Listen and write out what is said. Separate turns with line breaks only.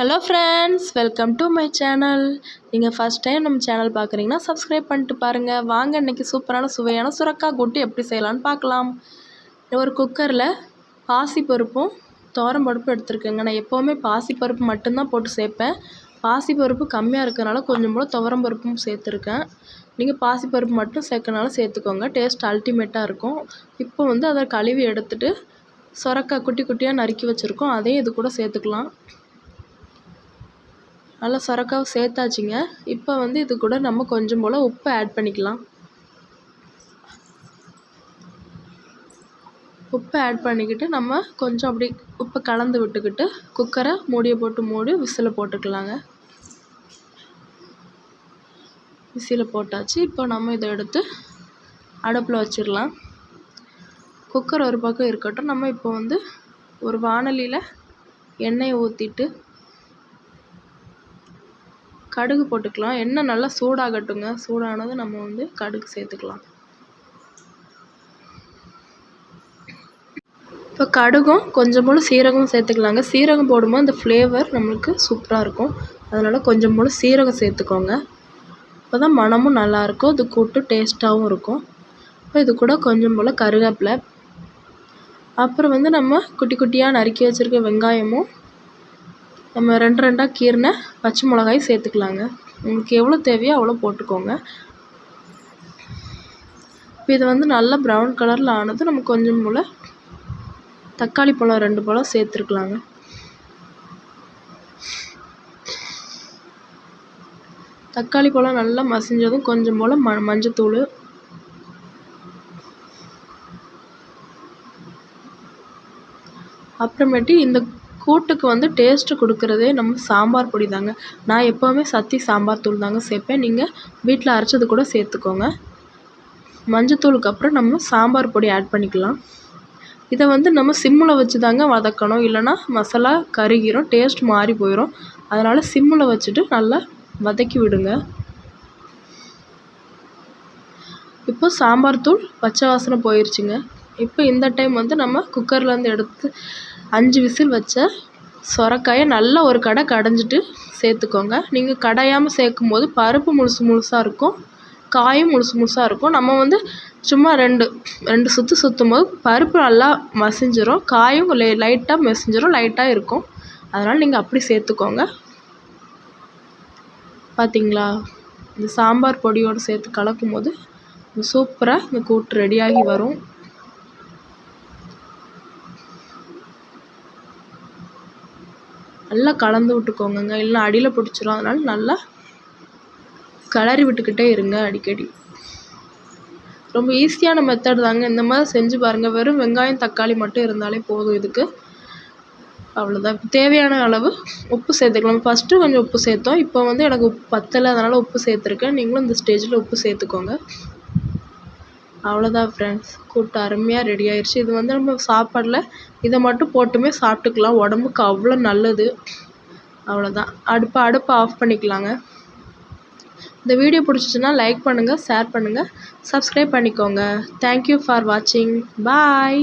Hello friends welcome to my channel நீங்கள் first time நம்ம channel பார்க்குறீங்கன்னா சப்ஸ்கிரைப் பண்ணிட்டு பாருங்கள் வாங்க இன்றைக்கி சூப்பரான சுவையான சுரக்காய் கூட்டு எப்படி செய்யலான்னு பார்க்கலாம். ஒரு குக்கரில் பாசிப்பருப்பும் பருப்பும் எடுத்துருக்கேங்க. நான் எப்போவுமே பாசிப்பருப்பு மட்டும்தான் போட்டு சேர்ப்பேன். பாசிப்பருப்பு கம்மியாக இருக்கிறனால கொஞ்சம் கூட துவரம் பருப்பும் சேர்த்துருக்கேன். நீங்கள் பாசிப்பருப்பு மட்டும் சேர்க்கறனால சேர்த்துக்கோங்க. டேஸ்ட் அல்டிமேட்டாக இருக்கும். இப்போ வந்து அதை கழுவி எடுத்துகிட்டு சுரக்காய் குட்டி குட்டியாக நறுக்கி வச்சுருக்கோம். அதையும் இது கூட சேர்த்துக்கலாம். நல்லா சுரக்காவை சேர்த்தாச்சுங்க. இப்போ வந்து இது கூட நம்ம கொஞ்சம் போல் உப்பு ஆட் பண்ணிக்கலாம். உப்பு ஆட் பண்ணிக்கிட்டு நம்ம கொஞ்சம் அப்படி உப்பை கலந்து விட்டுக்கிட்டு குக்கரை மூடியை போட்டு மூடி விசில் போட்டுக்கலாங்க. விசில் போட்டாச்சு. இப்போ நம்ம இதை எடுத்து அடுப்பில் வச்சிடலாம். குக்கர் ஒரு பக்கம் இருக்கட்டும். நம்ம இப்போ வந்து ஒரு வானலியில் எண்ணெயை ஊற்றிட்டு கடுகு போட்டுக்கலாம். எண்ணெய் நல்லா சூடாகட்டுங்க. சூடானது நம்ம வந்து கடுகு சேர்த்துக்கலாம். இப்போ கடுகும் கொஞ்சம் சீரகம் சேர்த்துக்கலாங்க. சீரகம் போடும்போது அந்த ஃப்ளேவர் நம்மளுக்கு சூப்பராக இருக்கும். அதனால் கொஞ்சம் போல் சீரகம் சேர்த்துக்கோங்க. அப்போ தான் மணமும் நல்லாயிருக்கும் அது கூட்டு டேஸ்ட்டாகவும் இருக்கும். இப்போ இது கூட கொஞ்சம் போல் கருவேப்பிலை. அப்புறம் வந்து நம்ம குட்டி குட்டியாக நறுக்கி வச்சுருக்க வெங்காயமும் நம்ம ரெண்டு ரெண்டாக கீறின பச்சை மிளகாயும் சேர்த்துக்கலாங்க. உங்களுக்கு எவ்வளோ தேவையோ அவ்வளோ போட்டுக்கோங்க. இப்போ இது வந்து நல்லா ப்ரௌன் கலரில் ஆனது நம்ம கொஞ்சம் போல் தக்காளி பழம் ரெண்டு பழம் சேர்த்துருக்கலாங்க. தக்காளி பழம் நல்லா மசிஞ்சதும் கொஞ்சம் போல் ம மஞ்சத்தூள். அப்புறமேட்டு இந்த கூட்டுக்கு வந்து டேஸ்ட்டு கொடுக்குறதே நம்ம சாம்பார் பொடி தாங்க நான் எப்போவுமே சத்தி சாம்பார் தூள் தாங்க சேர்ப்பேன். நீங்கள் வீட்டில் அரைச்சது கூட சேர்த்துக்கோங்க. மஞ்சத்தூளுக்கு அப்புறம் நம்ம சாம்பார் பொடி ஆட் பண்ணிக்கலாம். இதை வந்து நம்ம சிம்மில் வச்சு தாங்க வதக்கணும். இல்லைனா மசாலா கருகிரும் டேஸ்ட் மாறி போயிடும் அதனால் சிம்மில் வச்சுட்டு நல்லா வதக்கி விடுங்க. இப்போ சாம்பார் தூள் பச்சை வாசனை போயிடுச்சுங்க இப்போ இந்த டைம் வந்து நம்ம குக்கர்லேருந்து எடுத்து அஞ்சு விசில் வச்ச சொரக்காயை நல்லா ஒரு கடை கடைஞ்சிட்டு சேர்த்துக்கோங்க. நீங்கள் கடையாமல் சேர்க்கும் போது பருப்பு முழுசு முழுசாக இருக்கும் காயும் முழுசு முழுசாக இருக்கும். நம்ம வந்து சும்மா ரெண்டு ரெண்டு சுற்று சுற்றும் போது பருப்பு நல்லா மசிஞ்சிடும் காயும் லை லைட்டாக மசிஞ்சிடும் லைட்டாக இருக்கும். அதனால் நீங்கள் அப்படி சேர்த்துக்கோங்க. பார்த்தீங்களா இந்த சாம்பார் பொடியோடு சேர்த்து கலக்கும் போது சூப்பராக இந்த கூட்டு ரெடியாகி வரும். நல்லா கலந்து விட்டுக்கோங்கங்க. இல்லைனா அடியில் பிடிச்சிரும். அதனால் நல்லா கிளறி விட்டுக்கிட்டே இருங்க அடிக்கடி. ரொம்ப ஈஸியான மெத்தட் தாங்க. இந்த மாதிரி செஞ்சு பாருங்கள் வெறும் வெங்காயம் தக்காளி மட்டும் இருந்தாலே போதும் இதுக்கு. அவ்வளோதான் தேவையான அளவு உப்பு சேர்த்துக்கலாம். ஃபஸ்ட்டு கொஞ்சம் உப்பு சேர்த்தோம். இப்போ வந்து எனக்கு உப்பு பத்தலை. அதனால் உப்பு சேர்த்துருக்கேன். நீங்களும் இந்த ஸ்டேஜில் உப்பு சேர்த்துக்கோங்க. அவ்வளோதான் ஃப்ரெண்ட்ஸ் கூட்டு அருமையாக ரெடி ஆயிடுச்சு இது வந்து நம்ம சாப்பாடில் இதை மட்டும் போட்டுமே சாப்பிட்டுக்கலாம். உடம்புக்கு அவ்வளோ நல்லது. அவ்வளோதான் அடுப்பை அடுப்பை ஆஃப் பண்ணிக்கலாங்க. இந்த வீடியோ பிடிச்சிச்சின்னா லைக் பண்ணுங்கள் ஷேர் பண்ணுங்கள் சப்ஸ்கிரைப் பண்ணிக்கோங்க. தேங்க்யூ ஃபார் வாட்சிங் பாய்